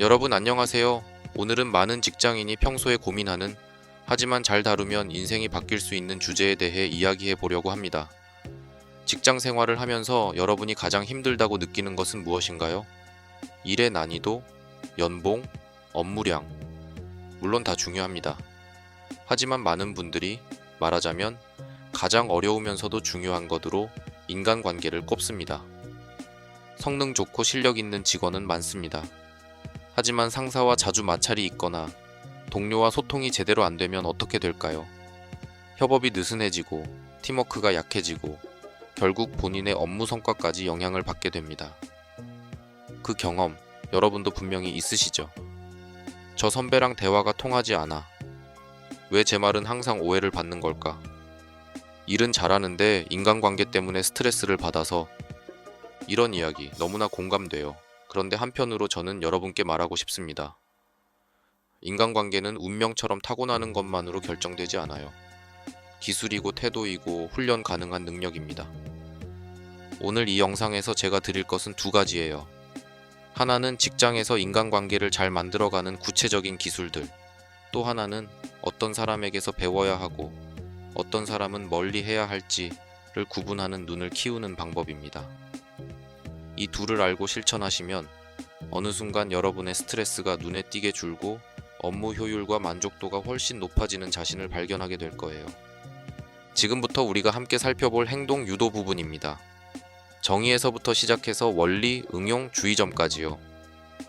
여러분 안녕하세요. 오늘은 많은 직장인이 평소에 고민하는 하지만 잘 다루면 인생이 바뀔 수 있는 주제에 대해 이야기해 보려고 합니다. 직장 생활을 하면서 여러분이 가장 힘들다고 느끼는 것은 무엇인가요? 일의 난이도, 연봉, 업무량. 물론 다 중요합니다. 하지만 많은 분들이 말하자면 가장 어려우면서도 중요한 것으로 인간관계를 꼽습니다. 성능 좋고 실력 있는 직원은 많습니다. 하지만 상사와 자주 마찰이 있거나 동료와 소통이 제대로 안 되면 어떻게 될까요? 협업이 느슨해지고 팀워크가 약해지고 결국 본인의 업무 성과까지 영향을 받게 됩니다. 그 경험 여러분도 분명히 있으시죠? 저 선배랑 대화가 통하지 않아. 왜 제 말은 항상 오해를 받는 걸까? 일은 잘하는데 인간관계 때문에 스트레스를 받아서 이런 이야기 너무나 공감돼요. 그런데 한편으로 저는 여러분께 말하고 싶습니다. 인간관계는 운명처럼 타고나는 것만으로 결정되지 않아요. 기술이고 태도이고 훈련 가능한 능력입니다. 오늘 이 영상에서 제가 드릴 것은 두 가지예요. 하나는 직장에서 인간관계를 잘 만들어가는 구체적인 기술들. 또 하나는 어떤 사람에게서 배워야 하고 어떤 사람은 멀리 해야 할지를 구분하는 눈을 키우는 방법입니다. 이 둘을 알고 실천하시면 어느 순간 여러분의 스트레스가 눈에 띄게 줄고 업무 효율과 만족도가 훨씬 높아지는 자신을 발견하게 될 거예요. 지금부터 우리가 함께 살펴볼 행동 유도 부분입니다. 정의에서부터 시작해서 원리, 응용, 주의점까지요.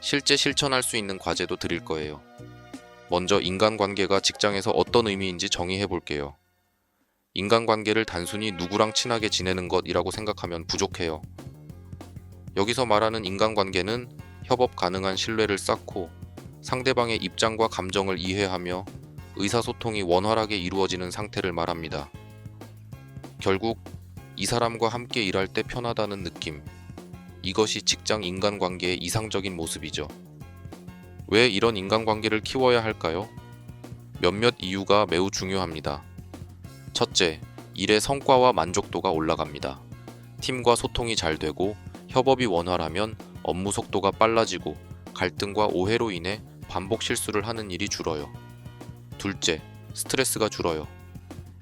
실제 실천할 수 있는 과제도 드릴 거예요. 먼저 인간관계가 직장에서 어떤 의미인지 정의해 볼게요. 인간관계를 단순히 누구랑 친하게 지내는 것이라고 생각하면 부족해요. 여기서 말하는 인간관계는 협업 가능한 신뢰를 쌓고 상대방의 입장과 감정을 이해하며 의사소통이 원활하게 이루어지는 상태를 말합니다. 결국 이 사람과 함께 일할 때 편하다는 느낌. 이것이 직장 인간관계의 이상적인 모습이죠. 왜 이런 인간관계를 키워야 할까요? 몇몇 이유가 매우 중요합니다. 첫째, 일의 성과와 만족도가 올라갑니다. 팀과 소통이 잘 되고 협업이 원활하면 업무 속도가 빨라지고 갈등과 오해로 인해 반복 실수를 하는 일이 줄어요. 둘째, 스트레스가 줄어요.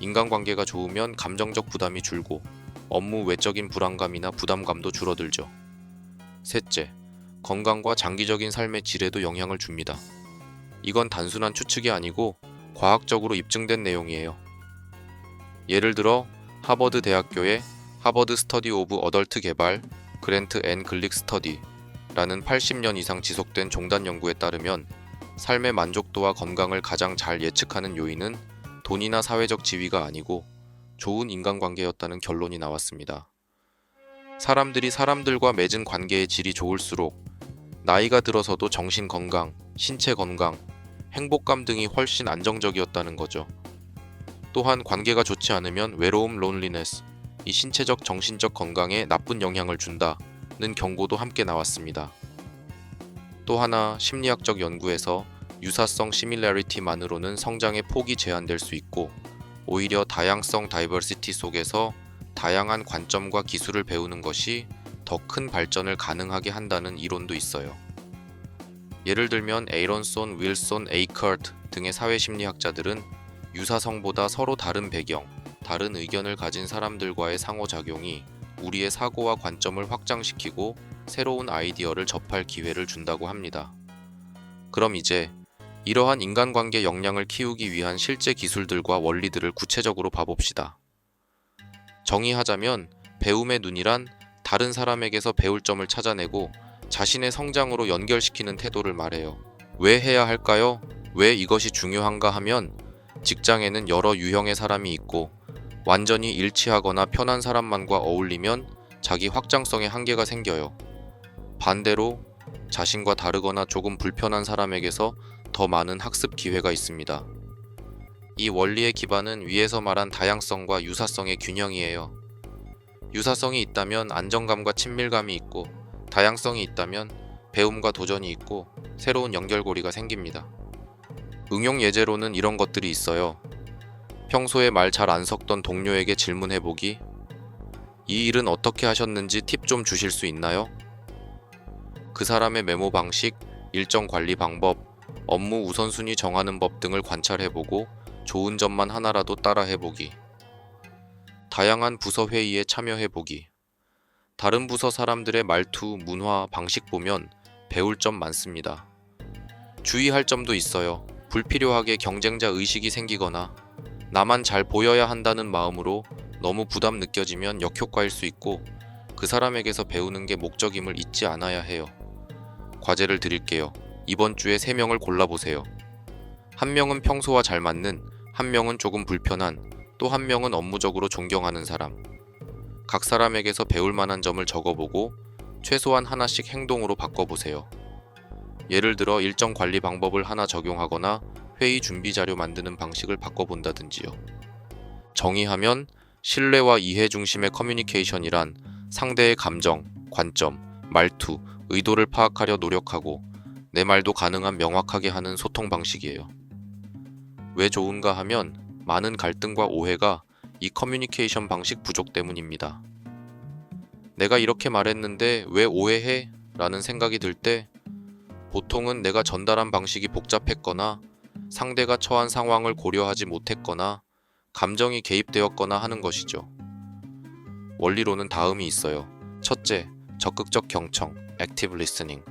인간관계가 좋으면 감정적 부담이 줄고 업무 외적인 불안감이나 부담감도 줄어들죠. 셋째, 건강과 장기적인 삶의 질에도 영향을 줍니다. 이건 단순한 추측이 아니고 과학적으로 입증된 내용이에요. 예를 들어 하버드 대학교의 하버드 스터디 오브 어덜트 개발 그랜트 앤 글릭 스터디라는 80년 이상 지속된 종단 연구에 따르면 삶의 만족도와 건강을 가장 잘 예측하는 요인은 돈이나 사회적 지위가 아니고 좋은 인간관계였다는 결론이 나왔습니다. 사람들이 사람들과 맺은 관계의 질이 좋을수록 나이가 들어서도 정신 건강, 신체 건강, 행복감 등이 훨씬 안정적이었다는 거죠. 또한 관계가 좋지 않으면 외로움, 론리네스, 이 신체적, 정신적 건강에 나쁜 영향을 준다는 경고도 함께 나왔습니다. 또 하나 심리학적 연구에서 유사성 시밀라리티만으로는 성장의 폭이 제한될 수 있고 오히려 다양성 다이버시티 속에서 다양한 관점과 기술을 배우는 것이 더 큰 발전을 가능하게 한다는 이론도 있어요. 예를 들면 에이론손, 윌손, 에이커트 등의 사회심리학자들은 유사성보다 서로 다른 배경, 다른 의견을 가진 사람들과의 상호작용이 우리의 사고와 관점을 확장시키고 새로운 아이디어를 접할 기회를 준다고 합니다. 그럼 이제 이러한 인간관계 역량을 키우기 위한 실제 기술들과 원리들을 구체적으로 봐봅시다. 정의하자면 배움의 눈이란 다른 사람에게서 배울 점을 찾아내고 자신의 성장으로 연결시키는 태도를 말해요. 왜 해야 할까요? 왜 이것이 중요한가 하면 직장에는 여러 유형의 사람이 있고 완전히 일치하거나 편한 사람만과 어울리면 자기 확장성에 한계가 생겨요. 반대로 자신과 다르거나 조금 불편한 사람에게서 더 많은 학습 기회가 있습니다. 이 원리의 기반은 위에서 말한 다양성과 유사성의 균형이에요. 유사성이 있다면 안정감과 친밀감이 있고 다양성이 있다면 배움과 도전이 있고 새로운 연결고리가 생깁니다. 응용 예제로는 이런 것들이 있어요. 평소에 말 잘 안 섞던 동료에게 질문해보기. 이 일은 어떻게 하셨는지 팁 좀 주실 수 있나요? 그 사람의 메모 방식, 일정 관리 방법, 업무 우선순위 정하는 법 등을 관찰해보고 좋은 점만 하나라도 따라해보기. 다양한 부서 회의에 참여해보기. 다른 부서 사람들의 말투, 문화, 방식 보면 배울 점 많습니다. 주의할 점도 있어요. 불필요하게 경쟁자 의식이 생기거나 나만 잘 보여야 한다는 마음으로 너무 부담 느껴지면 역효과일 수 있고 그 사람에게서 배우는 게 목적임을 잊지 않아야 해요. 과제를 드릴게요. 이번 주에 3명을 골라보세요. 한 명은 평소와 잘 맞는, 한 명은 조금 불편한, 또 한 명은 업무적으로 존경하는 사람. 각 사람에게서 배울 만한 점을 적어보고 최소한 하나씩 행동으로 바꿔보세요. 예를 들어 일정 관리 방법을 하나 적용하거나 회의 준비 자료 만드는 방식을 바꿔본다든지요. 정의하면 신뢰와 이해 중심의 커뮤니케이션이란 상대의 감정, 관점, 말투, 의도를 파악하려 노력하고 내 말도 가능한 명확하게 하는 소통 방식이에요. 왜 좋은가 하면 많은 갈등과 오해가 이 커뮤니케이션 방식 부족 때문입니다. 내가 이렇게 말했는데 왜 오해해? 라는 생각이 들 때 보통은 내가 전달한 방식이 복잡했거나 상대가 처한 상황을 고려하지 못했거나 감정이 개입되었거나 하는 것이죠. 원리로는 다음이 있어요. 첫째, 적극적 경청, active listening.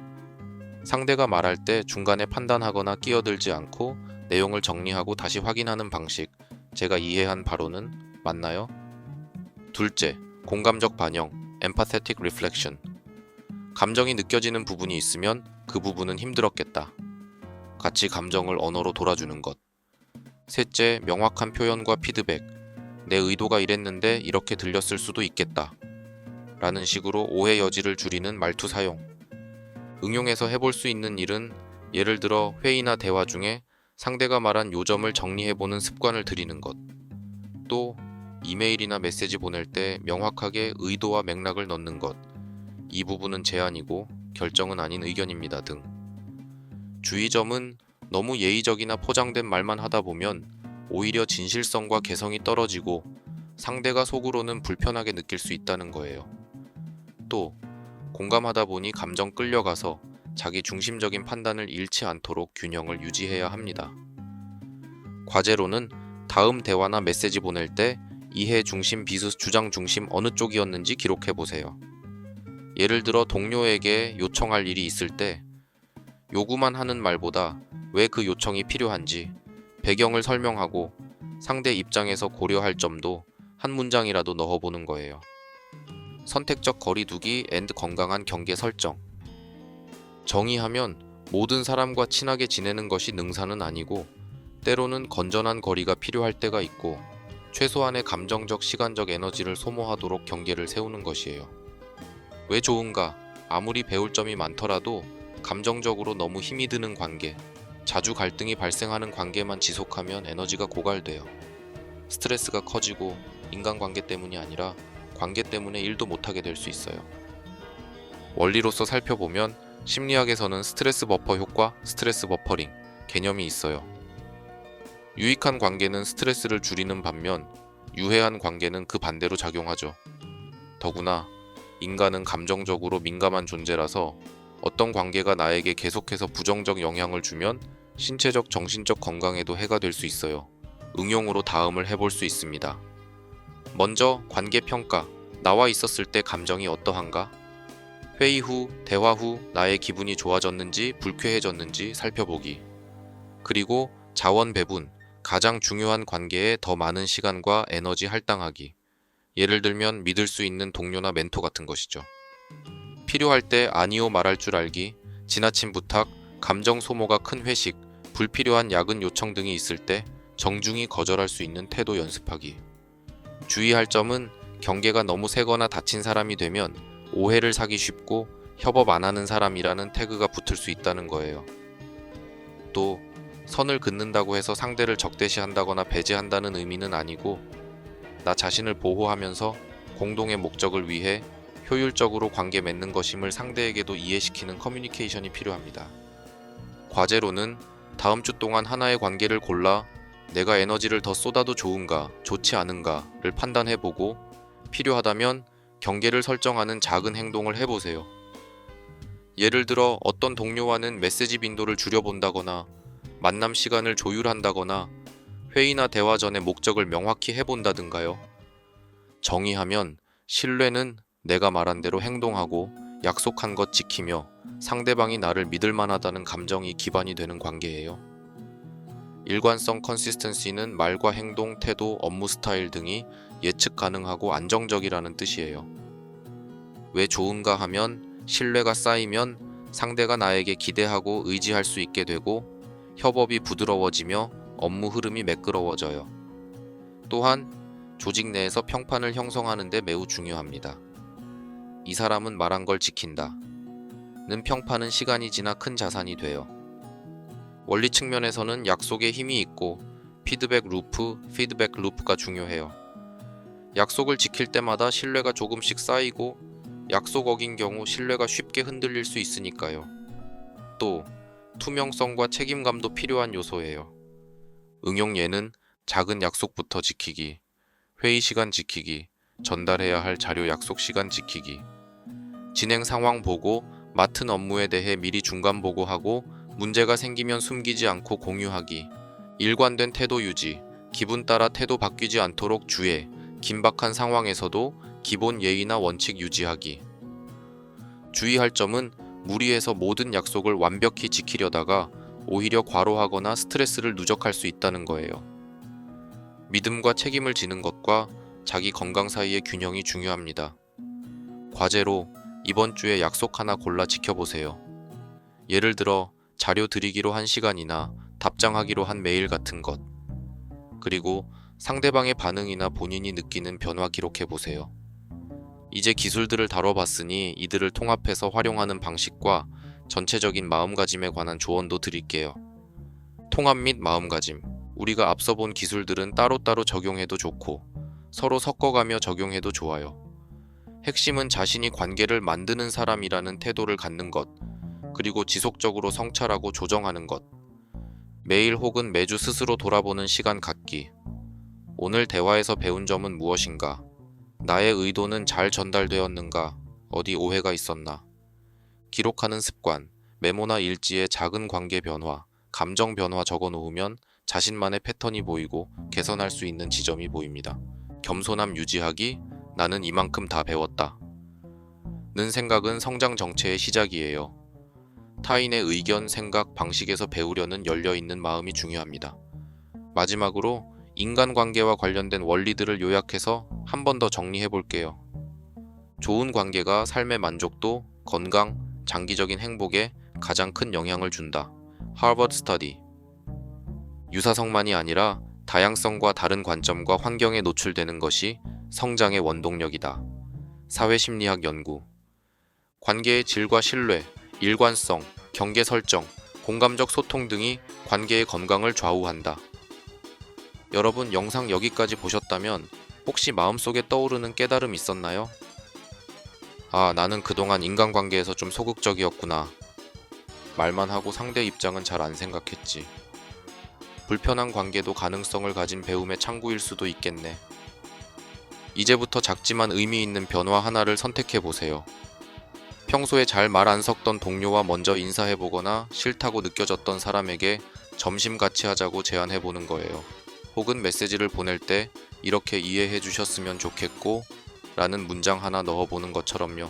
상대가 말할 때 중간에 판단하거나 끼어들지 않고 내용을 정리하고 다시 확인하는 방식. 제가 이해한 바로는 맞나요? 둘째, 공감적 반영, empathetic reflection. 감정이 느껴지는 부분이 있으면 그 부분은 힘들었겠다. 같이 감정을 언어로 돌아주는 것. 셋째, 명확한 표현과 피드백. 내 의도가 이랬는데 이렇게 들렸을 수도 있겠다. 라는 식으로 오해 여지를 줄이는 말투 사용. 응용해서 해볼 수 있는 일은 예를 들어 회의나 대화 중에 상대가 말한 요점을 정리해보는 습관을 들이는 것. 또 이메일이나 메시지 보낼 때 명확하게 의도와 맥락을 넣는 것. 이 부분은 제안이고 결정은 아닌 의견입니다 등. 주의점은 너무 예의적이나 포장된 말만 하다 보면 오히려 진실성과 개성이 떨어지고 상대가 속으로는 불편하게 느낄 수 있다는 거예요. 또 공감하다 보니 감정 끌려가서 자기 중심적인 판단을 잃지 않도록 균형을 유지해야 합니다. 과제로는 다음 대화나 메시지 보낼 때 이해 중심 비스 주장 중심 어느 쪽이었는지 기록해 보세요. 예를 들어 동료에게 요청할 일이 있을 때 요구만 하는 말보다 왜 그 요청이 필요한지 배경을 설명하고 상대 입장에서 고려할 점도 한 문장이라도 넣어보는 거예요. 선택적 거리두기 앤드 건강한 경계 설정. 정의하면 모든 사람과 친하게 지내는 것이 능사는 아니고 때로는 건전한 거리가 필요할 때가 있고 최소한의 감정적 시간적 에너지를 소모하도록 경계를 세우는 것이에요. 왜 좋은가? 아무리 배울 점이 많더라도 감정적으로 너무 힘이 드는 관계, 자주 갈등이 발생하는 관계만 지속하면 에너지가 고갈돼요. 스트레스가 커지고 인간관계 때문이 아니라 관계 때문에 일도 못하게 될 수 있어요. 원리로서 살펴보면 심리학에서는 스트레스 버퍼 효과, 스트레스 버퍼링 개념이 있어요. 유익한 관계는 스트레스를 줄이는 반면 유해한 관계는 그 반대로 작용하죠. 더구나 인간은 감정적으로 민감한 존재라서 어떤 관계가 나에게 계속해서 부정적 영향을 주면 신체적, 정신적 건강에도 해가 될 수 있어요. 응용으로 다음을 해볼 수 있습니다. 먼저 관계 평가. 나와 있었을 때 감정이 어떠한가? 회의 후, 대화 후 나의 기분이 좋아졌는지 불쾌해졌는지 살펴보기. 그리고 자원 배분. 가장 중요한 관계에 더 많은 시간과 에너지 할당하기. 예를 들면 믿을 수 있는 동료나 멘토 같은 것이죠. 필요할 때 아니오 말할 줄 알기, 지나친 부탁, 감정 소모가 큰 회식, 불필요한 야근 요청 등이 있을 때 정중히 거절할 수 있는 태도 연습하기. 주의할 점은 경계가 너무 세거나 다친 사람이 되면 오해를 사기 쉽고 협업 안 하는 사람이라는 태그가 붙을 수 있다는 거예요. 또 선을 긋는다고 해서 상대를 적대시한다거나 배제한다는 의미는 아니고 나 자신을 보호하면서 공동의 목적을 위해 효율적으로 관계 맺는 것임을 상대에게도 이해시키는 커뮤니케이션이 필요합니다. 과제로는 다음 주 동안 하나의 관계를 골라 내가 에너지를 더 쏟아도 좋은가, 좋지 않은가를 판단해보고 필요하다면 경계를 설정하는 작은 행동을 해보세요. 예를 들어 어떤 동료와는 메시지 빈도를 줄여본다거나 만남 시간을 조율한다거나 회의나 대화 전에 목적을 명확히 해본다든가요. 정의하면 신뢰는 내가 말한 대로 행동하고 약속한 것 지키며 상대방이 나를 믿을 만하다는 감정이 기반이 되는 관계예요. 일관성 컨시스턴시는 말과 행동, 태도, 업무 스타일 등이 예측 가능하고 안정적이라는 뜻이에요. 왜 좋은가 하면 신뢰가 쌓이면 상대가 나에게 기대하고 의지할 수 있게 되고 협업이 부드러워지며 업무 흐름이 매끄러워져요. 또한 조직 내에서 평판을 형성하는 데 매우 중요합니다. 이 사람은 말한 걸 지킨다. 는 평판은 시간이 지나 큰 자산이 돼요. 원리 측면에서는 약속에 힘이 있고 피드백 루프, 피드백 루프가 중요해요. 약속을 지킬 때마다 신뢰가 조금씩 쌓이고 약속 어긴 경우 신뢰가 쉽게 흔들릴 수 있으니까요. 또 투명성과 책임감도 필요한 요소예요. 응용 예는 작은 약속부터 지키기, 회의 시간 지키기, 전달해야 할 자료 약속 시간 지키기, 진행 상황 보고 맡은 업무에 대해 미리 중간 보고하고 문제가 생기면 숨기지 않고 공유하기, 일관된 태도 유지, 기분 따라 태도 바뀌지 않도록 주의, 긴박한 상황에서도 기본 예의나 원칙 유지하기. 주의할 점은 무리해서 모든 약속을 완벽히 지키려다가 오히려 과로하거나 스트레스를 누적할 수 있다는 거예요. 믿음과 책임을 지는 것과 자기 건강 사이의 균형이 중요합니다. 과제로 이번 주에 약속 하나 골라 지켜보세요. 예를 들어 자료 드리기로 한 시간이나 답장하기로 한 메일 같은 것. 그리고 상대방의 반응이나 본인이 느끼는 변화 기록해 보세요. 이제 기술들을 다뤄봤으니 이들을 통합해서 활용하는 방식과 전체적인 마음가짐에 관한 조언도 드릴게요. 통합 및 마음가짐. 우리가 앞서 본 기술들은 따로따로 적용해도 좋고 서로 섞어가며 적용해도 좋아요. 핵심은 자신이 관계를 만드는 사람이라는 태도를 갖는 것, 그리고 지속적으로 성찰하고 조정하는 것. 매일 혹은 매주 스스로 돌아보는 시간 갖기. 오늘 대화에서 배운 점은 무엇인가? 나의 의도는 잘 전달되었는가? 어디 오해가 있었나? 기록하는 습관, 메모나 일지에 작은 관계 변화, 감정 변화 적어 놓으면 자신만의 패턴이 보이고 개선할 수 있는 지점이 보입니다. 겸손함 유지하기, 나는 이만큼 다 배웠다. 는 생각은 성장 정체의 시작이에요. 타인의 의견, 생각, 방식에서 배우려는 열려있는 마음이 중요합니다. 마지막으로 인간관계와 관련된 원리들을 요약해서 한 번 더 정리해 볼게요. 좋은 관계가 삶의 만족도, 건강, 장기적인 행복에 가장 큰 영향을 준다. 하버드 스터디. 유사성만이 아니라 다양성과 다른 관점과 환경에 노출되는 것이 성장의 원동력이다. 사회심리학 연구. 관계의 질과 신뢰, 일관성, 경계 설정, 공감적 소통 등이 관계의 건강을 좌우한다. 여러분 영상 여기까지 보셨다면 혹시 마음속에 떠오르는 깨달음 있었나요? 아, 나는 그동안 인간관계에서 좀 소극적이었구나. 말만 하고 상대 입장은 잘 안 생각했지. 불편한 관계도 가능성을 가진 배움의 창구일 수도 있겠네. 이제부터 작지만 의미 있는 변화 하나를 선택해 보세요. 평소에 잘 말 안 섞던 동료와 먼저 인사해 보거나 싫다고 느껴졌던 사람에게 점심 같이 하자고 제안해 보는 거예요. 혹은 메시지를 보낼 때 이렇게 이해해 주셨으면 좋겠고 라는 문장 하나 넣어 보는 것처럼요.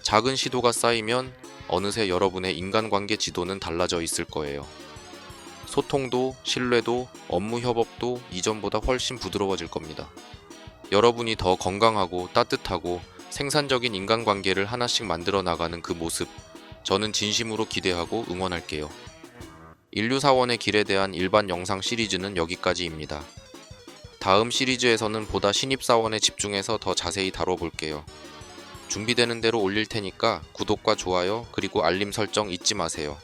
작은 시도가 쌓이면 어느새 여러분의 인간관계 지도는 달라져 있을 거예요. 소통도 신뢰도 업무 협업도 이전보다 훨씬 부드러워질 겁니다. 여러분이 더 건강하고 따뜻하고 생산적인 인간관계를 하나씩 만들어 나가는 그 모습, 저는 진심으로 기대하고 응원할게요. 인류사원의 길에 대한 일반 영상 시리즈는 여기까지입니다. 다음 시리즈에서는 보다 신입사원에 집중해서 더 자세히 다뤄볼게요. 준비되는 대로 올릴 테니까 구독과 좋아요 그리고 알림 설정 잊지 마세요.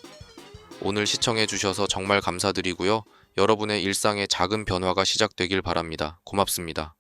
오늘 시청해주셔서 정말 감사드리고요. 여러분의 일상에 작은 변화가 시작되길 바랍니다. 고맙습니다.